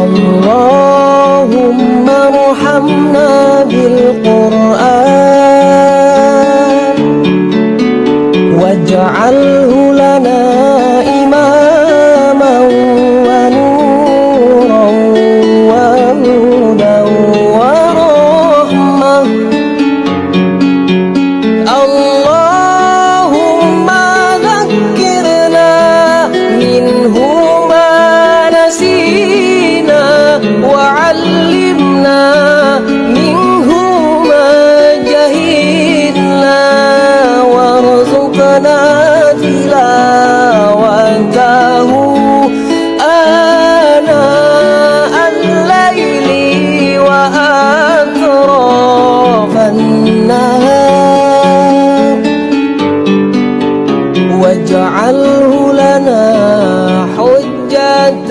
اللهم ارحمنا بالقرآن واجعله لنا إماما ونورا وهدى ورحمة. اللهم ذكرنا منه ما نسينا نافلة وده آناء الليل وأطراف النهار واجعله لنا حجة